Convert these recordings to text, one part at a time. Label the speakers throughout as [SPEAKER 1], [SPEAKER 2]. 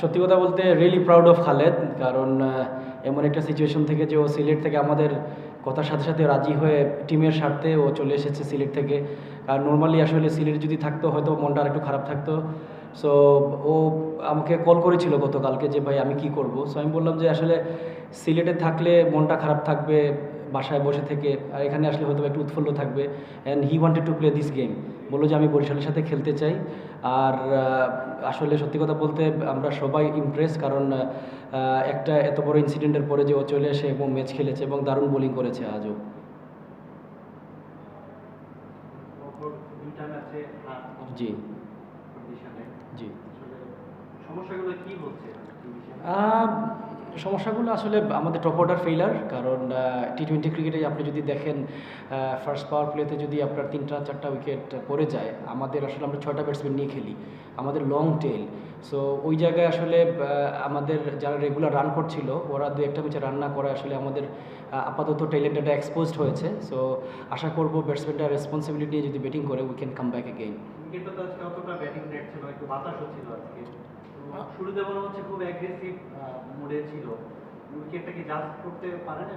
[SPEAKER 1] সত্যি কথা বলতে রিয়েলি প্রাউড অফ খালেদ, কারণ এমন একটা সিচুয়েশন থেকে যে ও সিলেট থেকে আমাদের কথার সাথে সাথে রাজি হয়ে টিমের স্বার্থে ও চলে এসেছে সিলেট থেকে। আর নর্মালি আসলে সিলেট যদি থাকতো, হয়তো মনটা একটু খারাপ থাকতো। সো ও আমাকে কল করেছিল গতকালকে যে, ভাই, আমি কি করব? সো আমি বললাম যে, আসলে সিলেটে থাকলে মনটা খারাপ থাকবে, বাসায় বসে থেকে, আর এখানে আসলে হয়তো একটু উৎফুল্ল থাকবে। And he wanted to play this game বলল যে আমি বরিশালের সাথে খেলতে চাই। আর আসলে সত্যি কথা বলতে আমরা সবাই ইমপ্রেস কারণ একটা এত বড় ইনসিডেন্টের পরে যে ও চলে এসে এবং ম্যাচ খেলেছে এবং দারুণ বোলিং করেছে আজও। জি। জি।
[SPEAKER 2] সমস্যাগুলো কি হচ্ছে?
[SPEAKER 1] সমস্যাগুলো আসলে আমাদের টপ অর্ডার ফেইলার কারণ টি টোয়েন্টি ক্রিকেটে আপনি যদি দেখেন ফার্স্ট পাওয়ার প্লেতে যদি আপনার তিনটা, চারটা উইকেট পড়ে যায়, আমাদের আসলে আমরা ছয়টা ব্যাটসম্যান নিয়ে খেলি, আমাদের লং টেল সো ওই জায়গায় আসলে আমাদের যারা রেগুলার রান করছিল, ওরা দু একটা ম্যাচে রান না করে আসলে আমাদের আপাতত ট্যালেন্টটা এক্সপোজড হয়েছে। সো আশা করব ব্যাটসম্যানটা রেসপন্সিবিলিটি নিয়ে যদি ব্যাটিং করে we can come back again
[SPEAKER 2] ছিল শুরুতে মনে হচ্ছে খুব অ্যাগ্রেসিভ মুডে ছিল। উইকেটটা কি জাস্ট করতে পারে না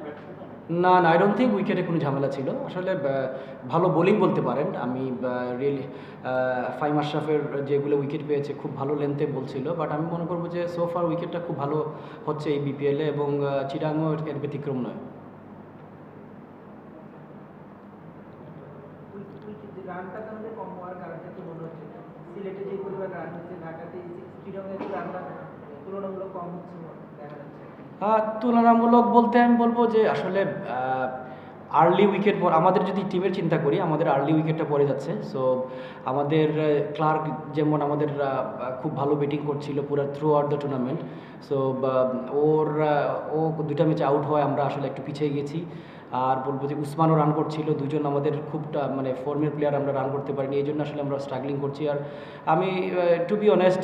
[SPEAKER 1] না না আই ডোন্ট থিঙ্ক উইকেটে কোনো ঝামেলা ছিল। আসলে ভালো বোলিং বলতে পারেন। আমি রিয়েলি ফাইম আশরাফের যেগুলো উইকেট পেয়েছে খুব ভালো লেন্থে বলছিল বাট আমি মনে করব যে সোফার উইকেটটা খুব ভালো হচ্ছে এই বিপিএলে এবং চিরাংও এর ব্যতিক্রম নয়।
[SPEAKER 3] রানটা তাহলে কম হওয়ার কারণটা কি মনে হচ্ছে তুলনামূলক কম হচ্ছে যাচ্ছে।
[SPEAKER 1] তুলনামূলক বলতে আমি বলব যে আসলে আর্লি উইকেট পর, আমাদের যদি টিমের চিন্তা করি, আমাদের আর্লি উইকেটটা পড়ে যাচ্ছে। সো আমাদের ক্লার্ক যেমন আমাদের খুব ভালো ব্যাটিং করছিল পুরো throughout the tournament so ওর ও দুইটা ম্যাচে আউট হয় আমরা আসলে একটু পিছিয়ে গেছি। আর বলব যে উসমানও রান করছিল দুজন আমাদের খুব মানে ফর্মের প্লেয়ার আমরা রান করতে পারিনি, এই জন্য আসলে আমরা স্ট্রাগলিং করছি। আর আমি টু বি অনেস্ট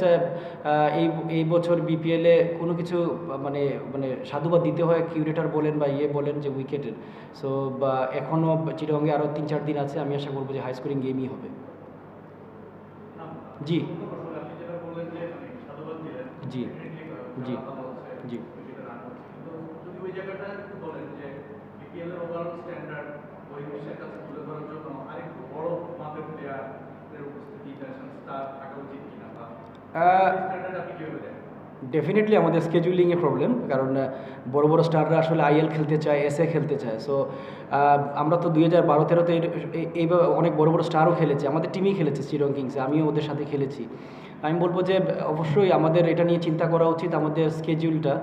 [SPEAKER 1] এই এই বছর বিপিএলে কোনো কিছু মানে মানে সাধুবাদ দিতে হয় কিউরেটার বলেন বা ইয়ে বলেন যে উইকেটের সো বা এখনও চিটাগঙ্গে আরও তিন চার দিন আছে, আমি আশা করব যে হাই স্কোরিং গেমই হবে। জি। জি। জি। জি
[SPEAKER 2] কাছে তুলে ধরার জন্য আরেকটু বড় মাপের প্লেয়ারের উপস্থিতি ন্যাশনাল স্টার থাকা উচিত কিনা বা স্ট্যান্ডার্ড আপনি কীভাবে দেখেন
[SPEAKER 1] ডেফিনেটলি আমাদের স্কেজুলিংয়ে প্রবলেম কারণ বড় বড় স্টাররা আসলে আইএল খেলতে চায় এসএ খেলতে চায়। সো আমরা তো দুই হাজার বারো তেরোতে এইভাবে অনেক বড় বড় স্টারও খেলেছি, আমাদের টিমই খেলেছে চিরং কিংসে আমিও ওদের সাথে খেলেছি। আমি বলব যে, অবশ্যই আমাদের এটা নিয়ে চিন্তা করা উচিত, আমাদের স্কেজিউলটা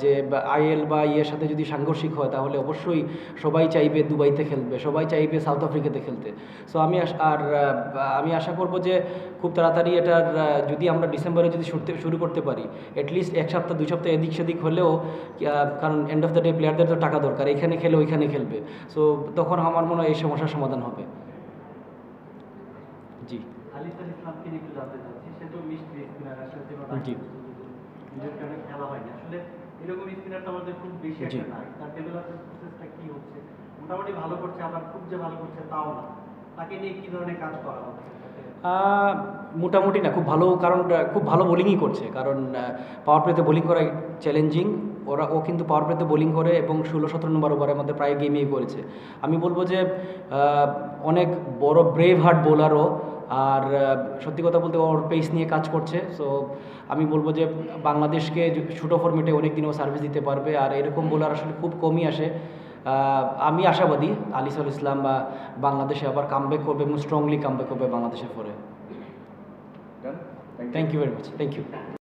[SPEAKER 1] যে আইএল বা ইয়ের সাথে যদি সাংঘর্ষিক হয়, তাহলে অবশ্যই সবাই চাইবে দুবাইতে খেলবে সবাই চাইবে সাউথ আফ্রিকাতে খেলতে। সো আমি আর আমি আশা করব যে, খুব তাড়াতাড়ি এটার যদি আমরা ডিসেম্বরে যদি শুরু করতে পারি অ্যাটলিস্ট এক সপ্তাহ, দুই সপ্তাহ এদিক সেদিক হলেও কারণ এন্ড অফ দ্য ডে প্লেয়ারদের তো টাকা দরকার, এখানে খেলে ওইখানে খেলবে। সো তখন আমার মনে হয় এই সমস্যার সমাধান হবে। জি।
[SPEAKER 2] আলিসান ইসলামকে একটু জানতে চাচ্ছি সে তো মিস্ট্রি স্পিনার আসলে যেন নিজের কারণে খেলা হয়নি। আসলে এরকম স্পিনার তো আমাদের খুব বেশি একটা নাই। তার ডেভেলপমেন্ট প্রসেসটা কি হচ্ছে? মোটামুটি ভালো করছে আবার খুব যে ভালো করছে তাও না। তাকে নিয়ে কি ধরনের কাজ করা
[SPEAKER 1] মোটামুটি না খুব ভালো কারণ খুব ভালো বোলিংই করছে। কারণ পাওয়ার প্লেতে বোলিং করা চ্যালেঞ্জিং ওরা ও কিন্তু পাওয়ার প্লেতে বোলিং করে এবং ষোলো সতেরো নম্বর ওভারের মধ্যে প্রায় গেমেই করেছে। আমি বলব যে অনেক বড় ব্রেভ হার্ট বোলারও আর সত্যি কথা বলতে ওর পেস নিয়ে কাজ করছে। সো আমি বলব যে বাংলাদেশকে ছোটো ফর্মেটে অনেক দিনও সার্ভিস দিতে পারবে। আর এরকম বোলার আসলে খুব কমই আসে। আমি আশাবাদী আলিসুল ইসলাম বা বাংলাদেশে আবার কামব্যাক করবে এবং স্ট্রংলি কামব্যাক করবে বাংলাদেশের পরে। Thank you very much thank you